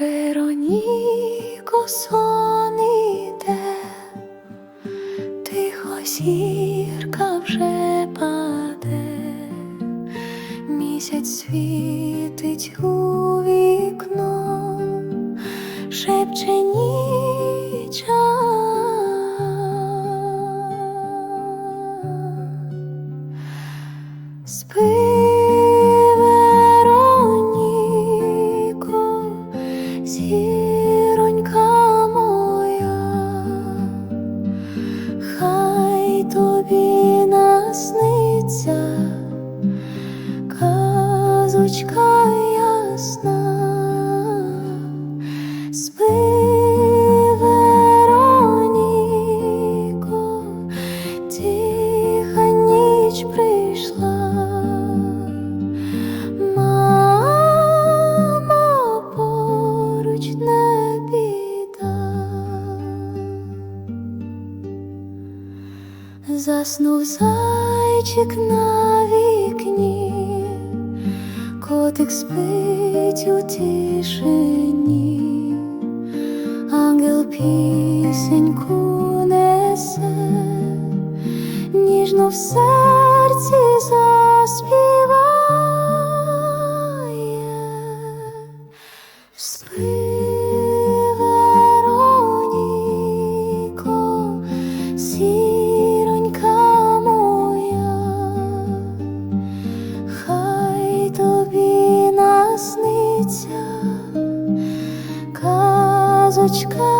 Вероніко, сон іде, тихо зірка вже паде, місяць світить у вікно, зіронька моя, хай тобі насниться казочка ясна, Заснув зайчик на вікні, котик спить у тишині, ангел пісеньку несе, ніжно в серці казочка.